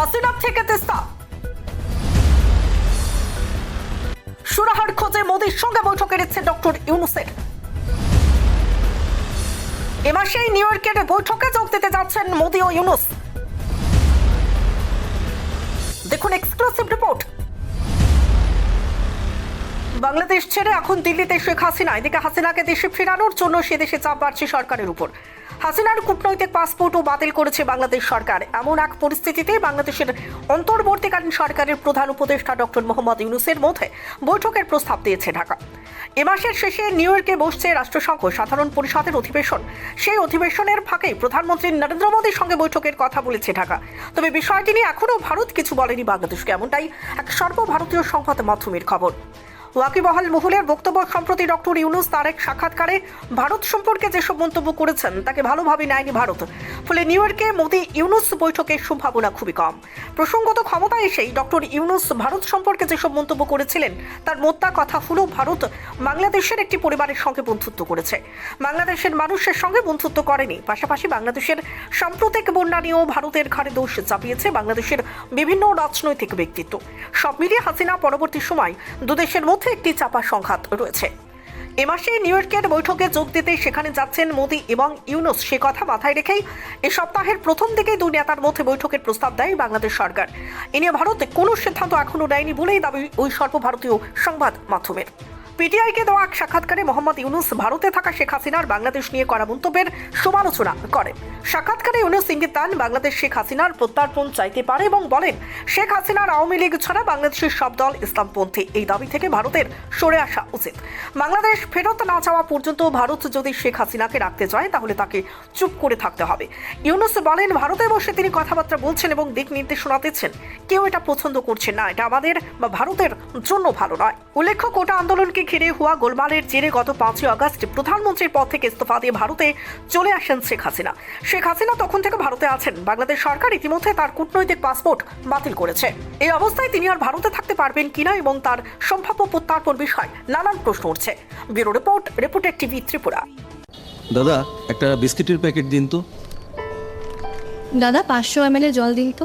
হাসিনা থেকে তেস্তা সুরাহার খোঁজে মোদীর সঙ্গে বৈঠকের নিচ্ছে ডক্টর ইউনুসের। এ মাসেই নিউ ইয়র্কের বৈঠকে যোগ দিতে যাচ্ছেন মোদী ও ইউনুস। দেখুন বাংলাদেশ ছেড়ে এখন দিল্লিতে শেখ হাসিনা। এদিকে হাসিনাকে দেশে ফেরানোর জন্য সে দেশে চাপ বাড়ছে সরকারের উপর। হাসিনার কূটনৈতিক পাসপোর্টও বাতিল করেছে বাংলাদেশ সরকার। এমন এক পরিস্থিতিতে বাংলাদেশের অন্তর্বর্তীকালীন সরকারের প্রধান উপদেষ্টা ডক্টর মোহাম্মদ ইউনুসের মধ্যে বৈঠকের প্রস্তাব দিয়েছে ঢাকা। এ মাসের শেষে নিউ ইয়র্কে বসছে রাষ্ট্রসংঘ, সাধারণ পরিষদের অধিবেশন। সেই অধিবেশনের ফাঁকেই প্রধানমন্ত্রী নরেন্দ্র মোদীর সঙ্গে বৈঠকের কথা বলেছে ঢাকা। তবে বিষয়টি নিয়ে এখনও ভারত কিছু বলেনি বাংলাদেশকে, এমনটাই এক সর্বভারতীয় সংবাদ মাধ্যমের খবর। ওয়াকিবহাল মহলের বক্তব্য সম্প্রতি ডক্টর ইউনুস তার এক সাক্ষাৎকারে ভারত সম্পর্কে যেসব মন্তব্য করেছেন, তাকে ভালোভাবে নেয়নি ভারত। ফলে নিউ ইয়র্কে মোদি ইউনুস বৈঠকের সম্ভাবনা খুবই কম। প্রসঙ্গত ক্ষমতায় এসেই ডক্টর ইউনুস ভারত সম্পর্কে যেসব মন্তব্য করেছিলেন, তার মোদ্দা কথা হলো ভারত বাংলাদেশের একটি পরিবারের সঙ্গে বন্ধুত্ব করেছে। বাংলাদেশের মানুষের সঙ্গে বন্ধুত্ব করেনি, পাশাপাশি বাংলাদেশের সাম্প্রতিক বন্যা নিয়েও ভারতের ঘাড়ে দোষ চাপিয়েছে বাংলাদেশের বিভিন্ন রাজনৈতিক ব্যক্তিত্ব। সব মিলিয়ে হাসিনা পরবর্তী সময় দুদেশের মধ্যে একটি চাপা সংঘাত রয়েছে। এ মাসে নিউ ইয়র্কের বৈঠকে যোগ দিতে সেখানে যাচ্ছেন মোদি এবং ইউনুস। সে কথা মাথায় রেখেই এ সপ্তাহের প্রথম দিকেই দুই নেতার মধ্যে বৈঠকের প্রস্তাব দেয় বাংলাদেশ সরকার। এ নিয়ে ভারতে কোনো সিদ্ধান্ত এখনও নেয়নি বলেই দাবি ওই সর্বভারতীয় সংবাদ মাধ্যমের। পিটিআইকে দেওয়া এক সাক্ষাৎকারে মোহাম্মদ ইউনুস ভারতে থাকা শেখ হাসিনার বাংলাদেশ নিয়ে করা মন্তব্যের সমালোচনা করেন। সাক্ষাৎকারে ইউনুস ইঙ্গিত দেন, বাংলাদেশ শেখ হাসিনার প্রত্যার্পণ চাইতে পারে এবং বলেন, শেখ হাসিনার আওয়ামী লীগ ছাড়া বাংলাদেশের সব দল ইসলামপন্থী। এই দাবি থেকে ভারতের সরে আসা উচিত। বাংলাদেশ ফেরত না যাওয়া পর্যন্ত ভারত যদি শেখ হাসিনাকে রাখতে চায়, তাহলে তাকে চুপ করে থাকতে হবে। ইউনুস বলেন, ভারতে বসে তিনি কথাবার্তা বলছেন এবং দিক নির্দেশনা দিচ্ছেন। কেউ এটা পছন্দ করছে না। এটা আমাদের বা ভারতের জন্য ভালো নয়। উল্লেখ্য, কোটা আন্দোলনকে ঘিরে হওয়া গোলমালের জেরে গত পাঁচই আগস্ট প্রধানমন্ত্রীর পদ থেকে ইস্তফা দিয়ে ভারতে চলে আসেন শেখ হাসিনা। শেখ হাসিনা তখন থেকে ভারতে আছেন। বাংলাদেশ সরকার ইতিমধ্যে তার কূটনৈতিক পাসপোর্ট বাতিল করেছে। এই অবস্থায় তিনি আর ভারতে থাকতে পারবেন কিনা এবং তার সম্ভাব্য প্রত্যার্পণ বিষয় নানান প্রশ্ন উঠছে। Bureau report reporter TV Tripura. দাদা একটা বিস্কিটের প্যাকেট দিন তো। দাদা পাঁচশো এম জল দিন তো।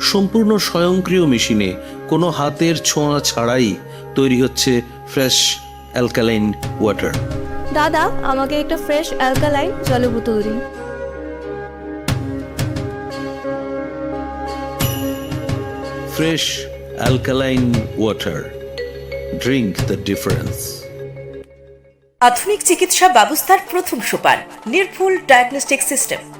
সম্পূর্ণ স্বয়ংক্রিয় মেশিনে কোনো হাতের ছোঁয়া ছাড়াই তৈরি হচ্ছে ফ্রেশ অ্যালকালাইন ওয়াটার। দাদা আমাকে একটা ফ্রেশ অ্যালকালাইন জলের বোতল দিন। Fresh alkaline water. Drink the difference. আধুনিক চিকিৎসা ব্যবস্থার প্রথম সোপান নির্ভুল ডায়াগনস্টিক সিস্টেম।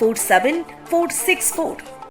47464.